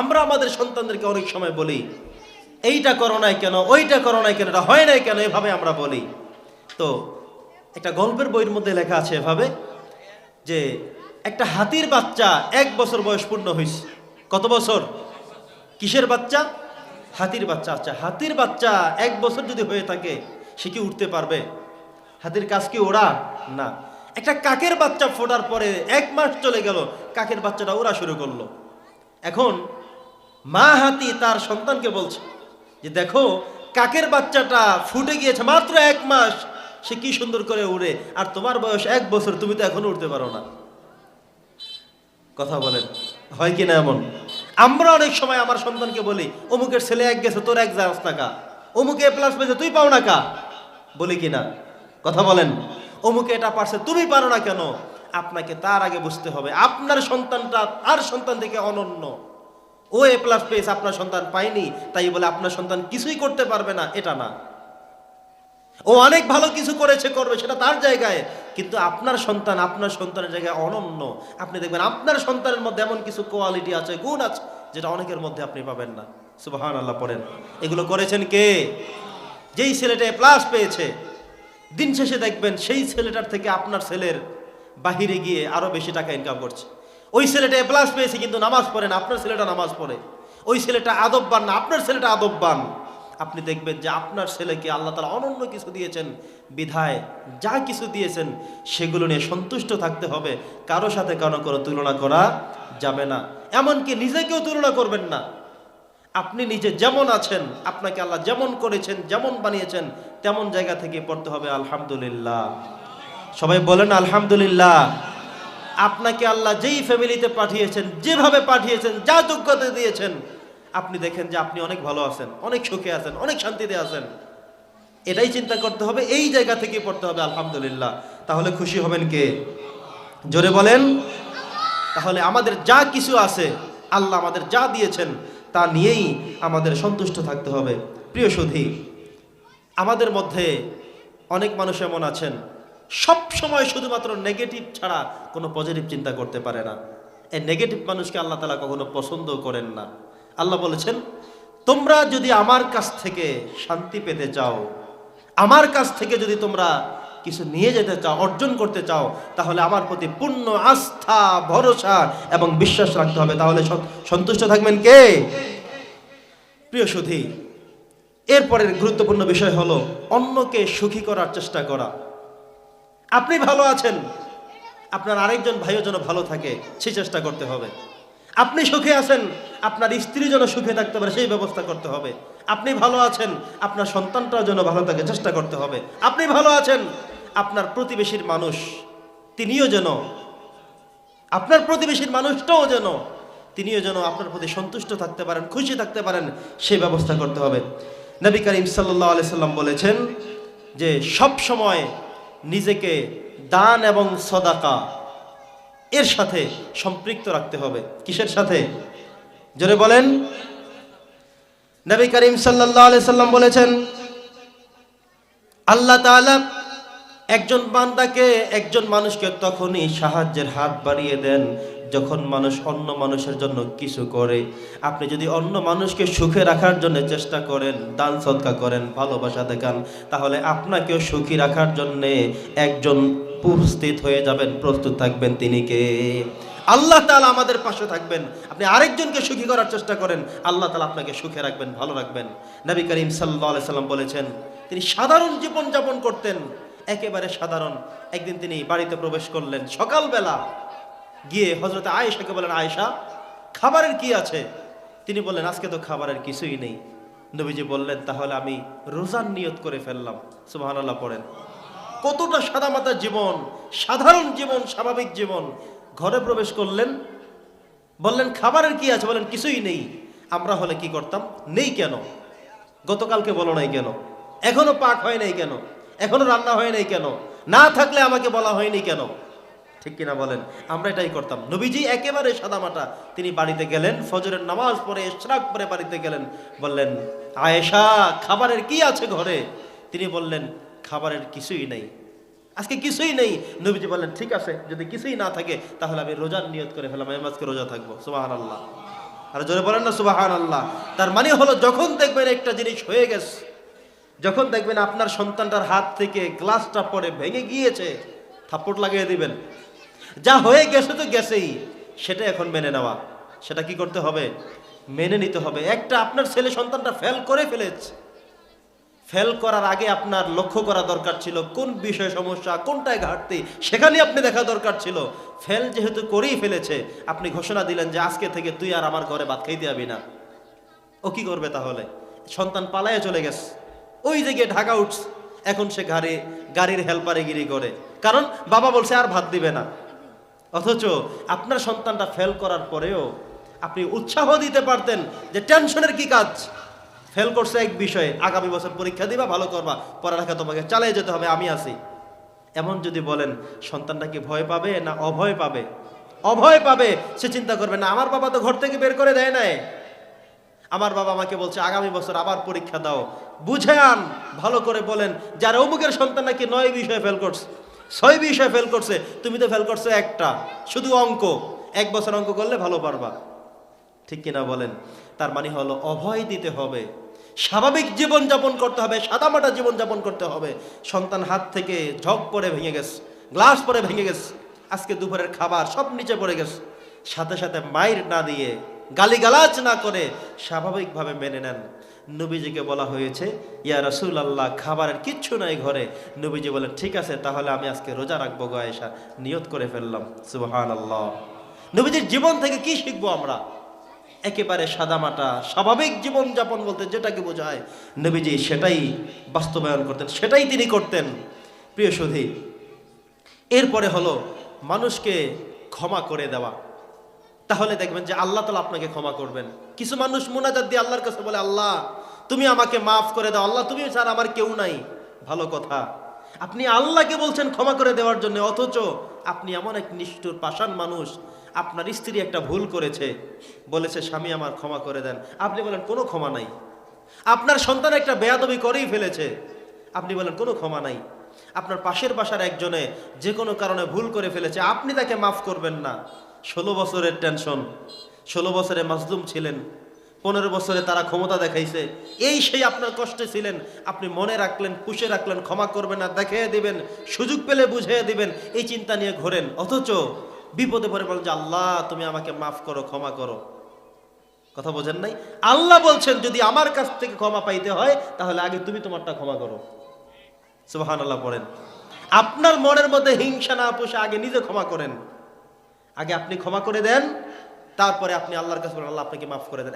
আমরা আমাদের সন্তানদেরকে অনেক সময় বলি, এইটা করো নাই কেন? ওইটা করো নাই কেন? এটা হয় নাই কেন? এভাবে আমরা বলি। তো একটা গল্পের বইয়ের মধ্যে লেখা আছে এভাবে যে একটা হাতির বাচ্চা এক বছর বয়স পূর্ণ হয়েছে কত বছর? কিসের বাচ্চা? হাতির বাচ্চা। আচ্ছা হাতির বাচ্চা এক বছর যদি হয়ে থাকে, সে কি উঠতে পারবে? হাতির কাজ কি ওড়া? না। একটা কাকের বাচ্চা ফোটার পরে এক মাস চলে গেল, কাকের বাচ্চাটা ওরা শুরু করল। এখন মা হাতি তার সন্তানকে বলছে যে দেখো, কাকের বাচ্চাটা ফুটে গিয়েছে মাত্র এক মাস, সে কি সুন্দর করে উড়ে, আর তোমার বয়স এক বছর, তুমি তো এখনও উঠতে পারো না। কথা বলেন, হয় কি না এমন? আমরা অনেক সময় আমার সন্তানকে বলি, অমুকের ছেলে এক গেছে, তোর এক যাস না কা। অমুকে প্লাস পেয়েছে, তুই পাও না কা। বলি কি না? কথা বলেন, অমুকে এটা পারছে, তুমি পারো না কেন? আপনাকে তার আগে বুঝতে হবে, আপনার সন্তানটা তার সন্তান থেকে অনন্য। ও এ প্লাস পেয়েছে, আপনার সন্তান পায়নি, তাই বলে আপনার সন্তান কিছুই করতে পারবে না, এটা না। ও অনেক ভালো কিছু করেছে, করবে, সেটা তার জায়গায়, কিন্তু আপনার সন্তান, আপনার সন্তানের জায়গায় অনন্য। আপনি দেখবেন আপনার সন্তানের মধ্যে এমন কিছু কোয়ালিটি আছে, গুণ আছে, যেটা অনেকের মধ্যে আপনি পাবেন না। সুবাহান আল্লাহ পড়েন। এগুলো করেছেন কে? যেই ছেলেটা এ প্লাস পেয়েছে, দিন শেষে দেখবেন সেই ছেলেটার থেকে আপনার ছেলের বাহিরে গিয়ে আরও বেশি টাকা ইনকাম করছে। ওই ছেলেটা প্লাস পেয়েছে কিন্তু নামাজ পড়ে না, আপনার ছেলেটা নামাজ পড়ে। ওই ছেলেটা আদববান না, আপনার ছেলেটা আদববান আপনি দেখবেন যে আপনার ছেলেকে আল্লাহ তালা অনন্য কিছু দিয়েছেন, বিধায় যা কিছু দিয়েছেন, সেগুলো নিয়ে সন্তুষ্ট থাকতে হবে। কারও সাথে কারও কোনো তুলনা করা যাবে না। এমনকি নিজেকেও তুলনা করবেন না। আপনি নিজে যেমন আছেন, আপনাকে আল্লাহ যেমন করেছেন, যেমন বানিয়েছেন, তেমন জায়গা থেকে পড়তে হবে, আলহামদুলিল্লাহ। সবাই বলেন আলহামদুলিল্লাহ। আপনাকে আল্লাহ যেই ফ্যামিলিতে পাঠিয়েছেন, যেভাবে পাঠিয়েছেন, যা যোগ্যতা দিয়েছেন, আপনি দেখেন যে আপনি অনেক ভালো আছেন, অনেক সুখে আছেন, অনেক শান্তিতে আছেন। এটাই চিন্তা করতে হবে, এই জায়গা থেকে পড়তে হবে, আলহামদুলিল্লাহ। তাহলে খুশি হবেন কে? জোরে বলেন, তাহলে আমাদের যা কিছু আছে, আল্লাহ আমাদের যা দিয়েছেন, তা নিয়েই আমাদের সন্তুষ্ট থাকতে হবে। প্রিয় সুধী, আমাদের মধ্যে অনেক মানুষ এমন আছেন সব সময় শুধুমাত্র নেগেটিভ ছাড়া কোনো পজিটিভ চিন্তা করতে পারে না। এই নেগেটিভ মানুষকে আল্লাহ তালা কখনো পছন্দ করেন না। আল্লাহ বলেছেন, তোমরা যদি আমার কাছ থেকে শান্তি পেতে চাও, আমার কাছ থেকে যদি তোমরা কিছু নিয়ে যেতে চাও, অর্জন করতে চাও, তাহলে আমার প্রতি পূর্ণ আস্থা, ভরসা এবং বিশ্বাস রাখতে হবে। তাহলে সন- সন্তুষ্ট থাকবেন কে? প্রিয় সুধী, এরপরের গুরুত্বপূর্ণ বিষয় হলো অন্যকে সুখী করার চেষ্টা করা। আপনি ভালো আছেন? আপনার আরেকজন ভাইও যেন ভালো থাকে, সেই চেষ্টা করতে হবে। আপনি সুখে আছেন, আপনার স্ত্রী যেন সুখে থাকতে পারে, সেই ব্যবস্থা করতে হবে। আপনি ভালো আছেন, আপনার সন্তানটাও যেন ভালো থাকে, চেষ্টা করতে হবে। আপনি ভালো আছেন, আপনার প্রতিবেশীর মানুষ, তিনিও যেন, আপনার প্রতিবেশীর মানুষটাও যেন, তিনিও যেন আপনার প্রতি সন্তুষ্ট থাকতে পারেন, খুশি থাকতে পারেন, সেই ব্যবস্থা করতে হবে। নবী করিম সাল্লাহ সাল্লাম বলেছেন যে সব সময় নিজেকে দান এবং সদাকা এর সাথে সম্পৃক্ত রাখতে হবে। কিসের সাথে? জোরে বলেন। নবী করিম সাল্লাহ সাল্লাম বলেছেন, আল্লাহ তাআলা একজন বান্দাকে একজন মানুষকে তখনই সাহায্যের হাত বাড়িয়ে দেন যখন মানুষ অন্য মানুষের জন্য কিছু করে। আপনি যদি অন্য মানুষকে সুখে রাখার জন্য চেষ্টা করেন, দান সৎকা করেন, ভালোবাসা দেখান, তাহলে আপনাকেও সুখী রাখার জন্যে একজন উপস্থিত হয়ে যাবেন, প্রস্তুত থাকবেন তিনি কে? আল্লাহ তাআলা আমাদের পাশে থাকবেন। আপনি আরেকজনকে সুখী করার চেষ্টা করেন, আল্লাহ তাআলা আপনাকে সুখে রাখবেন, ভালো রাখবেন। নবী করিম আলাইহি সাল্লাম বলেছেন, তিনি সাধারণ জীবন যাপন করতেন। একেবারে সাধারণ। একদিন তিনি বাড়িতে প্রবেশ করলেন। সকালবেলা গিয়ে হজরত আয়েশাকে বলেন, আয়েশা, খাবারের কি আছে? তিনি বললেন, আজকে তো খাবারের কিছুই নেই। নবীজি বললেন, তাহলে আমি রোজার নিয়ত করে ফেললাম। সুবহানাল্লাহ পড়েন। কতটা সাদামাতা জীবন, সাধারণ জীবন, স্বাভাবিক জীবন। ঘরে প্রবেশ করলেন, বললেন, খাবারের কি আছে? বলেন, কিছুই নেই। আমরা হলে কি করতাম? নেই কেন? গতকালকে বলো নাই কেন? এখনও পাক হয় নাই কেন? এখনও রান্না হয় নাই কেন? না থাকলে আমাকে বলা হয়নি কেন? ঠিক কিনা বলেন? আমরা এটাই করতাম। নবীজি একেবারে সাদামাটা। তিনি বাড়িতে গেলেন, ফজরের নামাজ পড়ে, ইশরাক পরে বাড়িতে গেলেন। বললেন, আয়েশা, খাবারের কি আছে ঘরে? তিনি বললেন, খাবারের কিছুই নেই। আজকে কিছুই নেই? নবীজি বললেন, ঠিক আছে, যদি কিছুই না থাকে, তাহলে আমি রোজার নিয়ত করে ফেলাম, আমি আজকে রোজা থাকব। সুবাহ আল্লাহ আর জোরে বলেন না সুবাহান আল্লাহ তার মানে হলো, যখন দেখবেন একটা জিনিস হয়ে গেছে যখন দেখবেন আপনার সন্তানটার হাত থেকে গ্লাসটা পরে ভেঙে গিয়েছে, থাপ্পড় লাগিয়ে দিবেন। যা হয়ে গেছে তো গেছেই, সেটা এখন মেনে নেওয়া। সেটা কি করতে হবে? মেনে নিতে হবে। একটা আপনার ছেলে সন্তানটা ফেল করে ফেলেছে। ফেল করার আগে আপনার লক্ষ্য করা দরকার ছিল, কোন বিষয়ে সমস্যা, কোনটায় ঘাটতি সেখানে আপনি দেখা দরকার ছিল। ফেল যেহেতু করেই ফেলেছে, আপনি ঘোষণা দিলেন যে আজকে থেকে তুই আর আমার ঘরে ভাত খাইতে যাবি না। ও কি করবে তাহলে? সন্তান পালায়ে চলে গেছে। ওই গিয়ে ঢাকা উঠছে, এখন সে গাড়ি, গাড়ির হেল্পারে গিরি করে। কারণ বাবা বলছে আর ভাত দিবে না। অথচ আপনার সন্তানটা ফেল করার পরেও আপনি উৎসাহ দিতে পারতেন যে টেনশনের কি কাজ? ফেল করছে এক বিষয়ে, আগামী বছর পরীক্ষা দিবা, ভালো করবা, পড়ালেখা তোমাকে চালিয়ে যেতে হবে, আমি আছি। এমন যদি বলেন, সন্তানটা কি ভয় পাবে না অভয় পাবে? অভয় পাবে, সে চিন্তা করবে না, আমার বাবা তো ঘর থেকে বের করে দেয় নাই। আমার বাবা আমাকে বলছে, আগামী বছর আবার পরীক্ষা দাও। বুঝে আন ভালো করে বলেন, যারা অমুকের সন্তান নাকি নয় বিষয়ে ফেল করছে, ছয় বিষয়ে ফেল করছে, তুমি তো ফেল করছ একটা, শুধু অঙ্ক, এক বছর অঙ্ক করলে ভালো পারবা। ঠিক কিনা বলেন? তার মানে হলো অভয় দিতে হবে, স্বাভাবিক জীবনযাপন করতে হবে, সাদামাটা জীবন যাপন করতে হবে। সন্তান হাত থেকে ঝক পরে ভেঙে গেছে, গ্লাস পরে ভেঙে গেছে, আজকে দুপুরের খাবার সব নিচে পড়ে গেছে। সাথে সাথে মায়ের না দিয়ে গালিগালাজ না করে স্বাভাবিকভাবে মেনে নেন। নবীজিকে বলা হয়েছে, ইয়া রসুল আল্লাহ খাবারের কিচ্ছু নাই ঘরে। নবীজি বলেন, ঠিক আছে, তাহলে আমি আজকে রোজা রাখব গো আয়েশা। নিয়ত করে ফেললাম। সুবহান আল্লাহ নবীজির জীবন থেকে কি শিখব আমরা? একেবারে সাদামাটা, স্বাভাবিক জীবন যাপন বলতে যেটাকে বোঝায়। নবীজি সেটাই বাস্তবায়ন করতেন, সেটাই তিনি করতেন। প্রিয় সুধী এরপরে হলো মানুষকে ক্ষমা করে দেওয়া। তাহলে দেখবেন যে আল্লাহ তালা আপনাকে ক্ষমা করবেন। কিছু মানুষ মোনাজাত দিয়ে আল্লাহর কাছে বলে, আল্লাহ, তুমি আমাকে মাফ করে দাও। আল্লাহ, তুমি স্যার আমার কেউ নাই। ভালো কথা। আপনি আল্লাহকে বলছেন ক্ষমা করে দেওয়ার জন্য, অথচ আপনি এমন এক নিষ্ঠুর, পাষাণ মানুষ। আপনার স্ত্রী একটা ভুল করেছে। বলেছে, স্বামী আমার ক্ষমা করে দেন। আপনি বলেন, কোনো ক্ষমা নাই। আপনার সন্তান একটা বেয়াদবি করেই ফেলেছে। আপনি বলেন, কোনো ক্ষমা নাই। আপনার পাশের বাসার একজনে যে কোনো কারণে ভুল করে ফেলেছে। আপনি তাকে মাফ করবেন না। ষোলো বছরের টেনশন ষোলো বছরে মাজলুম ছিলেন, পনেরো বছরে তারা ক্ষমতা দেখাইছে। এই সেই আপনার কষ্টে ছিলেন, আপনি মনে রাখলেন, পুষে রাখলেন, ক্ষমা করবেন না দেখিয়ে দিবেন, সুযোগ পেলে বুঝিয়ে দিবেন, এই চিন্তা নিয়ে ঘোরেন। অথচ বিপদে পড়ে বলেন যে, আল্লাহ, তুমি আমাকে মাফ করো, ক্ষমা করো। কথা বোঝেন নাই? আল্লাহ বলছেন, যদি আমার কাছ থেকে ক্ষমা পাইতে হয়, তাহলে আগে তুমি তোমারটা ক্ষমা করো। সুবাহান আল্লাহ পড়েন। আপনার মনের মধ্যে হিংসা না পুষে আগে নিজে ক্ষমা করেন। আগে আপনি ক্ষমা করে দেন তারপরে আপনি আল্লাহর কাছে আল্লাহ আপনাকে মাফ করে দেন।